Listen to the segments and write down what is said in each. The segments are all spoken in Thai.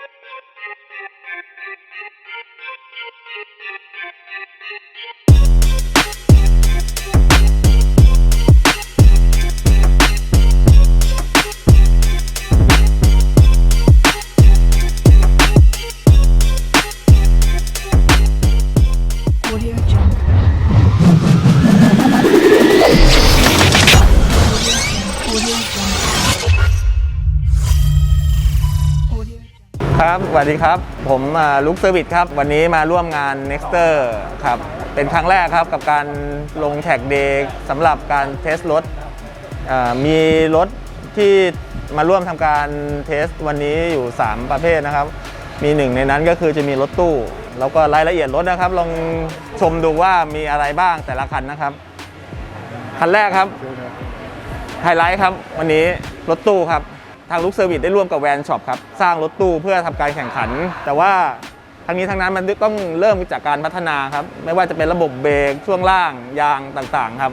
Audio ครับสวัสดีครับ ผมลุกเซอร์วิสครับ วันนี้มาร่วมงาน Nexter ครับ เป็นครั้งแรกครับกับการลงแท็กเดย์สำหรับการเทสรถ มีรถที่มาร่วมทำการเทสวันนี้อยู่ 3 ประเภทนะครับ มีหนึ่งในนั้นก็คือจะมีรถตู้ แล้วก็รายละเอียดรถนะครับ ลองชมดูว่ามีอะไรบ้างแต่ละคันนะครับ คันแรกครับไฮไลท์ครับ วันนี้รถตู้ครับ ทางลุกเซอร์วิสได้ร่วมกับแวนช็อปครับสร้างรถตู้เพื่อทำการแข่งขัน แต่ว่าทั้งนี้ทั้งนั้นมันต้องเริ่มจากการพัฒนาครับไม่ว่าจะเป็นระบบเบรกช่วงล่างยางต่างๆครับ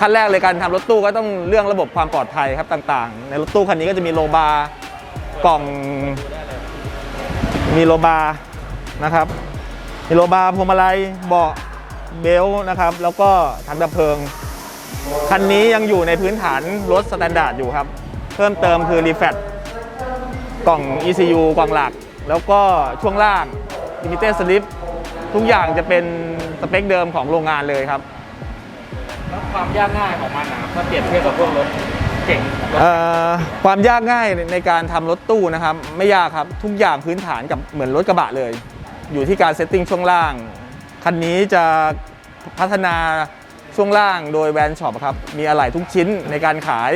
ขั้นแรกเลยการทำรถตู้ก็ต้องเรื่องระบบความปลอดภัยครับต่างๆ ในรถตู้คันนี้ก็จะมีโลบาร์กล่อง มีโลบาร์นะครับมีโลบาร์พวงมาลัยเบาะเบลนะครับ แล้วก็ถังดับเพลิง คันนี้ยังอยู่ในพื้นฐานรถสแตนดาร์ดอยู่ครับ เพิ่มเติมคือรีแฟตกล่อง ECU กล่องหลัก แล้วก็ช่วงล่าง Limited Slip ทุกอย่างจะเป็นสเปคเดิมของโรงงานเลยครับ แล้วความยากง่ายของมันนะครับถ้าเปรียบเทียบกับพวกรถเก่งรถเอ่อความยากง่ายในการทำรถตู้นะครับ ไม่ยากครับทุกอย่างพื้นฐานกับเหมือนรถกระบะเลย อยู่ที่การเซตติ้งช่วงล่าง คันนี้จะพัฒนาช่วงล่างโดยแวนช็อปครับ มีอะไหล่ทุกชิ้นในการขาย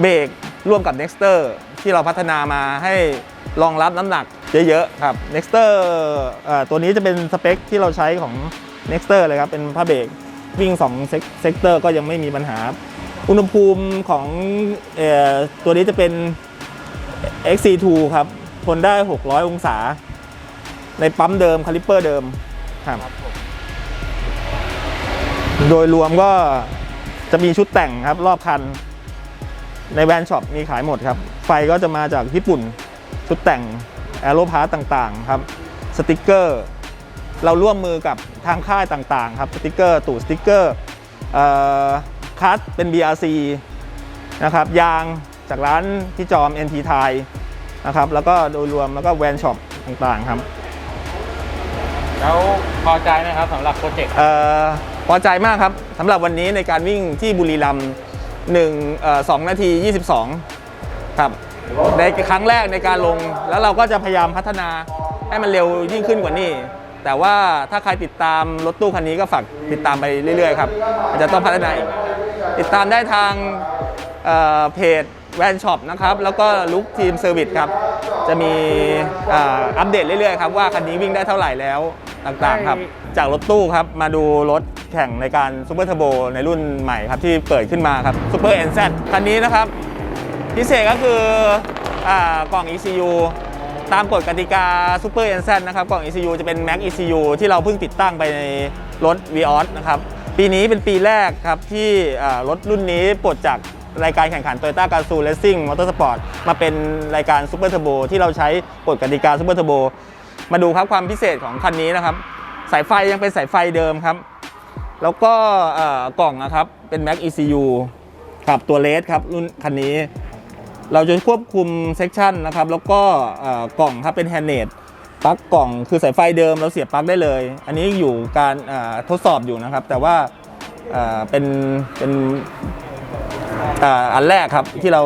เบรก ร่วมกับ Nexter ที่เราพัฒนามาให้รองรับน้ำหนักเยอะๆครับ Nexter เอ่อตัวนี้จะเป็นสเปคที่เราใช้ของ Nexter เลยครับ เป็นผ้าเบรกวิ่ง2เซกเซกเตอร์ก็ยังไม่มีปัญหา อุณหภูมิของเออตัวนี้จะเป็น XC2 ครับ ทนได้ 600 องศา ในปั๊มเดิม คาลิปเปอร์เดิมครับโดยรวมก็จะมีชุดแต่งครับรอบคัน ในแวนช็อปมีขายหมดครับ ไฟก็จะมาจากญี่ปุ่น ชุดแต่งแอโรพาร์ตต่างๆครับ สติกเกอร์ เราร่วมมือกับทางค่ายต่างๆครับ สติกเกอร์ตู่สติกเกอร์เอ่อคัสเป็น BRC นะครับ ยางจากร้านที่จอม NT ไทยนะครับ แล้วก็โดยรวมแล้วก็แวนช็อปต่างๆครับ แล้วพอใจไหมครับสำหรับโปรเจกต์เอ่อพอใจมากครับสำหรับวันนี้ในการวิ่งที่บุรีรัมย์ หนึ่งเอ่อสองนาที 22 ครับ ในครั้งแรกในการลง แล้วเราก็จะพยายามพัฒนาให้มันเร็วยิ่งขึ้นกว่านี้ แต่ว่าถ้าใครติดตามรถตู้คันนี้ก็ฝากติดตามไปเรื่อยๆครับมันจะต้องพัฒนาอีกติดตามได้ทางเอ่อเพจแวนช็อปนะครับ แล้วก็ลุกทีมเซอร์วิสครับ จะมีอ่าอัปเดตเรื่อยๆครับว่าคันนี้วิ่งได้เท่าไหร่แล้ว ต่างๆครับ จากรถตู้ครับมาดูรถแข่งในการซูเปอร์เทอร์โบในรุ่นใหม่ครับที่เปิดขึ้นมาครับซูเปอร์เอ็นซคันนี้นะครับ พิเศษก็คืออากล่อง ECU ตามกฎกติกา Super n z นะครับกล่อง ECU จะเป็น Max ECU ที่เราเพิ่งติดตั้งไปในรถ Vios นะครับปีนี้เป็นปีแรกครับที่อ่ารถรุ่นนี้ปลดจากรายการแข่งขัน Toyota g a z o o Racing Motorsport มาเป็นรายการ Super Turbo ที่เราใช้กฎกติกา Super Turbo มาดูครับความพิเศษของคันนี้นะครับ สายไฟยังเป็นสายไฟเดิมครับ แล้วก็กล่องนะครับเป็น Max ECU ครับตัวเลสครับรุ่นคันนี้ เราจะควบคุมเซกชันนะครับ แล้วก็กล่องครับเป็นแฮนเนดปลั๊กกล่องคือสายไฟเดิมเราเสียบปลั๊กได้เลย อันนี้อยู่การทดสอบอยู่นะครับ แต่ว่าเป็นเป็นอันแรกครับที่เรา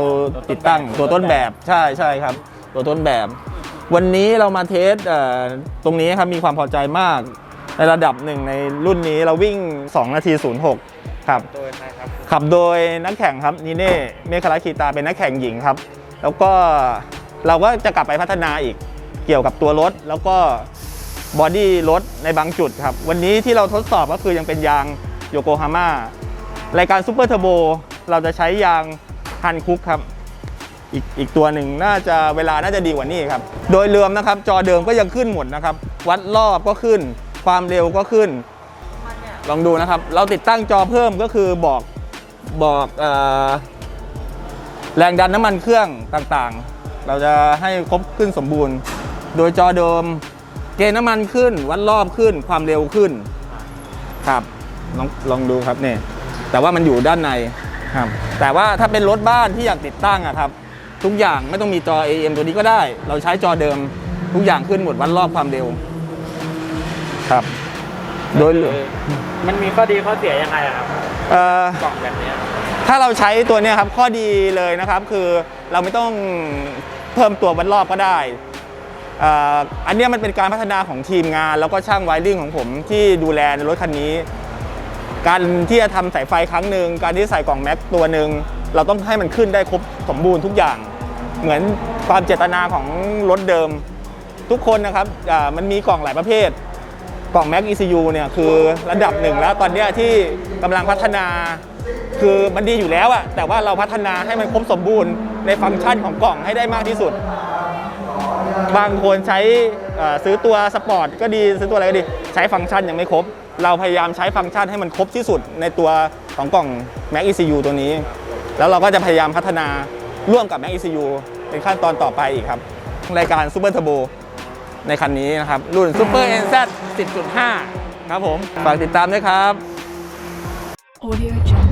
ติดตั้งตัวต้นแบบใช่ใช่ครับ ตัวต้นแบบ วันนี้เรามาเทสเอ่อตรงนี้ครับมีความพอใจมากในระดับหนึ่งในรุ่นนี้เราวิ่ง 2 นาที 06 ครับโดยใครครับขับโดยนักแข่งครับนีเน่เมฆราคีตาเป็นนักแข่งหญิงครับ แล้วก็เราก็จะกลับไปพัฒนาอีกเกี่ยวกับตัวรถ แล้วก็บอดี้รถในบางจุดครับ วันนี้ที่เราทดสอบก็คือยังเป็นยางโยโกฮาม่ารายการซูเปอร์เทอร์โบเราจะใช้ยางฮันคุกครับ อีกอีกตัวหนึ่งน่าจะเวลาน่าจะดีกว่านี้ครับ โดยรวมนะครับจอเดิมก็ยังขึ้นหมดนะครับ วัดรอบก็ขึ้น ความเร็วก็ขึ้น ลองดูนะครับ เราติดตั้งจอเพิ่มก็คือบอกบอกอแรงดันน้ำมันเครื่องต่างๆ เราจะให้ครบขึ้นสมบูรณ์ โดยจอเดิมเกณฑ์น้ำมันขึ้น วัดรอบขึ้น ความเร็วขึ้นครับลองลองดูครับเนี่ยแต่ว่ามันอยู่ด้านในครับ แต่ว่าถ้าเป็นรถบ้านที่อยากติดตั้งอะครับ ทุกอย่างไม่ต้องมีจอ AM ตัวนี้ก็ได้ เราใช้จอเดิมทุกอย่างขึ้นหมดวัดรอบความเร็ว ครับ โดยคือมันมีข้อดีข้อเสียยังไงอะครับเอ่อ กล่องแบบเนี้ยถ้าเราใช้ตัวเนี้ยครับข้อดีเลยนะครับคือเราไม่ต้องเพิ่มตัววัดรอบก็ได้เอ่ออันเนี้ยมันเป็นการพัฒนาของทีมงาน แล้วก็ช่างไวริ่งของผมที่ดูแลในรถคันนี้ การที่จะทำสายไฟครั้งหนึ่งการที่ใส่กล่องแม็กตัวหนึ่งเราต้องให้มันขึ้นได้ครบสมบูรณ์ทุกอย่าง เหมือนความเจตนาของรถเดิม ทุกคนนะครับมันมีกล่องหลายประเภท กล่อง Mac ECU เนี่ยคือระดับหนึ่งแล้วตอนนี้ที่กำลังพัฒนา คือมันดีอยู่แล้วอะแต่ว่าเราพัฒนาให้มันครบสมบูรณ์ในฟังก์ชันของกล่องให้ได้มากที่สุด บางคนใช้ซื้อตัวสปอร์ตก็ดีซื้อตัวอะไรก็ดี ใช้ฟังก์ชันยังไม่ครบ เราพยายามใช้ฟังก์ชันให้มันครบที่สุดในตัวของกล่อง Mac ECU ตัวนี้ แล้วเราก็จะพยายามพัฒนาร่วมกับ Mac ECU เป็นขั้นตอนต่อไปอีกครับ รายการ Super Turbo ในคันนี้นะครับ รุ่น Super NZ 10.5 ครับผม ฝากติดตามด้วยครับ Audio Junk.